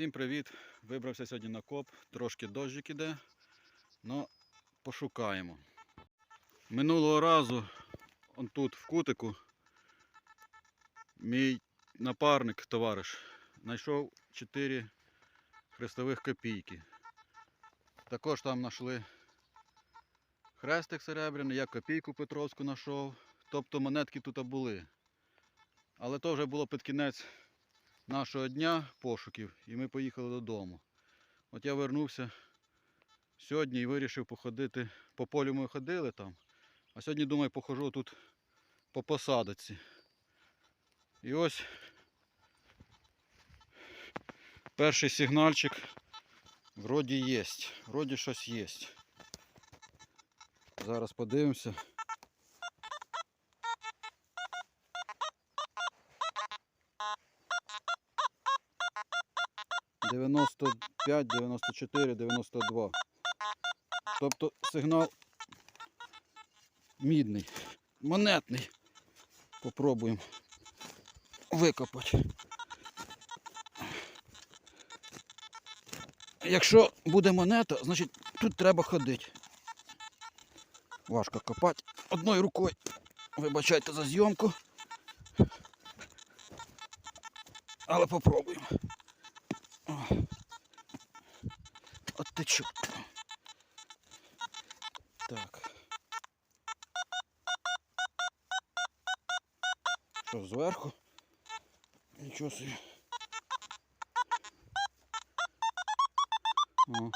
Всім привіт! Вибрався сьогодні на коп. Трошки дощик іде, але пошукаємо. Минулого разу, он тут в кутику, мій напарник, товариш, знайшов 4 хрестових копійки. Також там знайшли хрестик серебряний, я копійку Петровську знайшов. Тобто монетки тут були. Але то вже було під кінець нашого дня пошуків і ми поїхали додому. От я вернувся сьогодні і вирішив походити. По полю ми ходили там, а сьогодні думаю, похожу тут по посадиці. І ось перший сигнальчик вроді є. Вроді щось є. Зараз подивимося. Дев'яносто п'ять, дев'яносто чотири, дев'яносто два. Тобто сигнал мідний, монетний. Попробуємо викопати. Якщо буде монета, значить тут треба ходити. Важко копати одною рукою. Вибачайте за зйомку. Але попробуємо. От ти чу. Так. Що зверху? Нічого собі. О.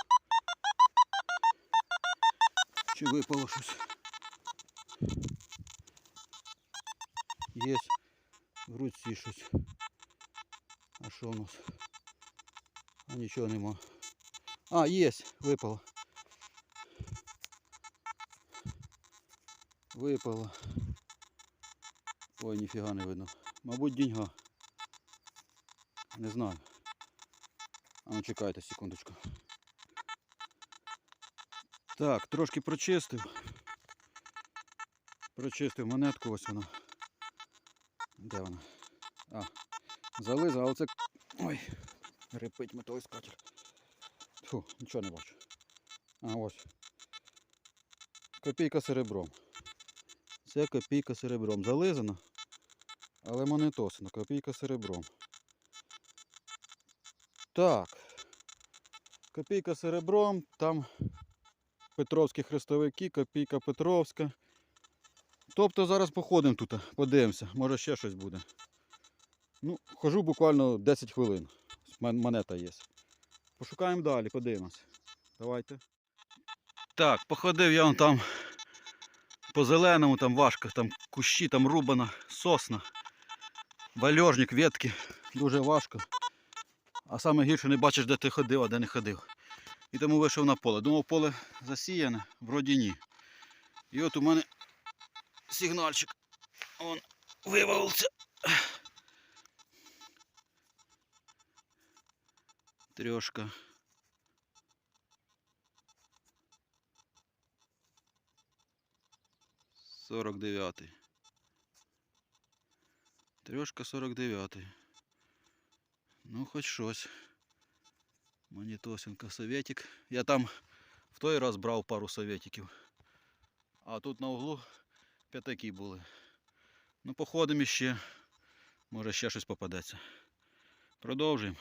Чи випало щось? Є в руці щось. А що у нас? А нічого нема. А, є, випало. Випало. Ой, ніфіга не видно. Мабуть, деньга. Не знаю. А ну чекайте секундочку. Так, трошки прочистив. Прочистив монетку, ось вона. Де вона? А, зализа, але це. Ой, репить металоіскатель. Фу, нічого не бачу. А ось. Копійка серебром. Це копійка серебром. Зализана, але монетосина. Копійка серебром. Так. Копійка серебром, там Петровські хрестовики, копійка Петровська. Тобто зараз походимо тут, подивимося, може ще щось буде. Ну, хожу буквально 10 хвилин. Монета є. Пошукаємо далі, подивимось. Давайте. Так, походив я вон там по зеленому, там важко, там кущі, там рубана, сосна, вальожник, ветки. Дуже важко. А саме гірше не бачиш, де ти ходив, а де не ходив. І тому вийшов на поле. Думав, поле засіяне, вроді ні. І от у мене сигнальчик. Он вивалився. Трьошка. Сорок дев'ятий. Трьошка сорок дев'ятий. Ну, хоч щось. Монітосенко советик. Я там в той раз брав пару советиків. А тут на углу п'ятаки були. Ну, походимо іще. Може ще щось попадеться. Продовжуємо.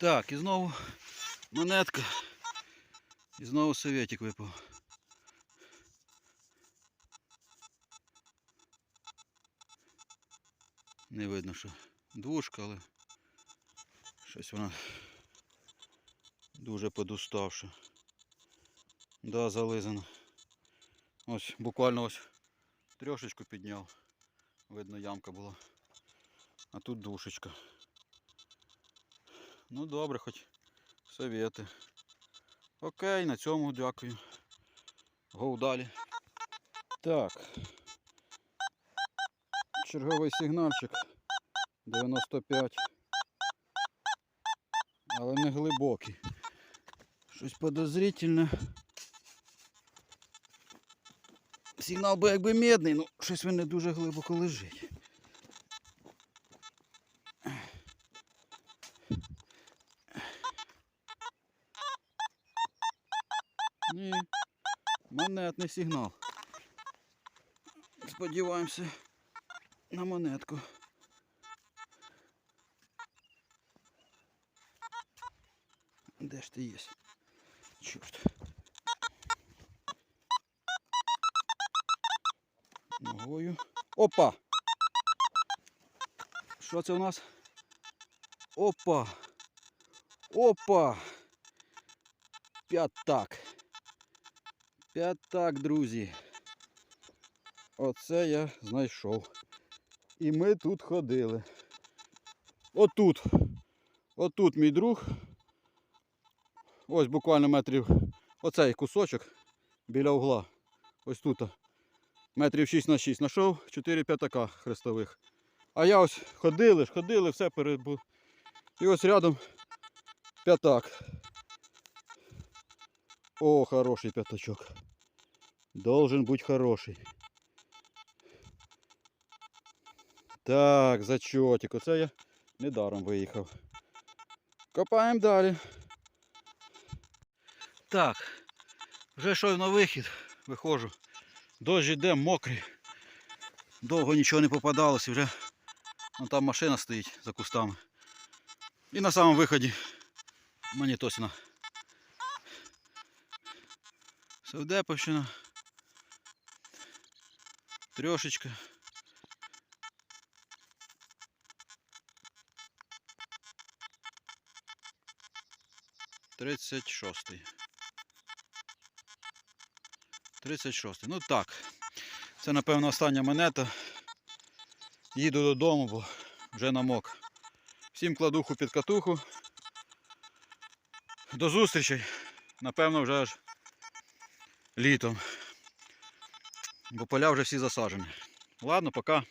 Так, і знову монетка. І знову советик випав. Не видно, що двушка, але щось вона дуже подуставша. Да, зализана. Ось буквально ось трьошечку підняв. Видно, ямка була. А тут душечка. Ну добре, хоч совєти. Окей, на цьому дякую. Гоу далі. Так. Черговий сигнальчик. 95. Але не глибокий. Щось подозрительне. Сигнал би якби медний, ну щось він не дуже глибоко лежить. Ні. Монетний сигнал. Сподіваємося на монетку. Де ж ти є? Чорт. Ногою. Опа! Що це у нас? Опа! Опа! П'ятак. П'ятак, друзі. Оце я знайшов. І ми тут ходили. Отут. Отут мій друг. Ось буквально метрів. Оцей кусочок біля угла. Ось тут. Метрів 6 на 6 знайшов 4 п'ятака хрестових. А я ось ходили ходили, все перебу. І ось рядом п'ятак. О, хороший п'ятачок. Должен бути хороший. Так, зачотик. Оце я недаром виїхав. Копаємо далі. Так, вже йшов на вихід, виходжу. Дощ іде мокрий. Довго нічого не попадалося, вже вон там машина стоїть за кустами. І на самому виході Манітосіна. Совдеповщина. Трьошечка. Тридцять шостий. Тридцять шостий. Ну так. Це напевно остання монета. Їду додому, бо вже намок. Всім кладуху під катуху. До зустрічей. Напевно, вже аж літом. Бо поля вже всі засажені. Ладно, пока.